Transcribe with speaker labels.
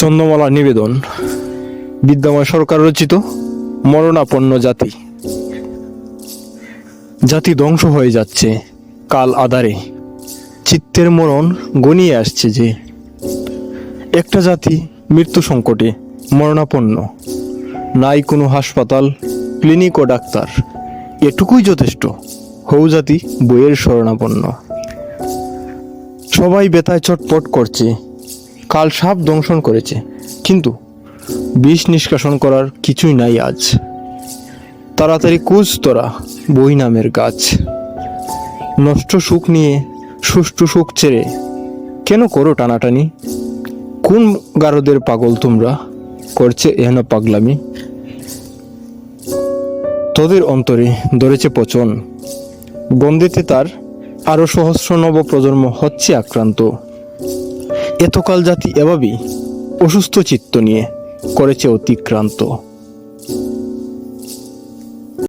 Speaker 1: চন্দ্রমালা নিবেদন। বিদ্যময় সরকার রচিত মরণাপন্ন জাতি। জাতি ধ্বংস হয়ে যাচ্ছে কাল আধারে। চিত্তের মরণ গনিয়ে আসছে যে। একটা জাতি মৃত্যু সংকটে মরণাপন্ন। নাই কোনো হাসপাতাল, ক্লিনিক ও ডাক্তার। এটুকুই যথেষ্ট। হৌ জাতি বইয়ের শরণাপন্ন। সবাই বেতায় চটপট করছে। কাল সাপ দংশন করেছে। কিন্তু বিষ নিষ্কাশন করার কিছুই নাই আজ। তাড়াতাড়ি কুজ তোরা, বই নামের গাছ। নষ্ট সুখ নিয়ে সুষ্ঠু সুখ ছেড়ে কেন করো টানাটানি? কোন গারদের পাগল তোমরা? করছে এহেন পাগলামি। তোদের অন্তরে ধরেছে পচন। গন্ধেতে তার আরও সহস্র নব প্রজন্ম হচ্ছে আক্রান্ত। এতকাল জাতি এভাবেই অসুস্থ চিত্ত নিয়ে করেছে অতিক্রান্ত।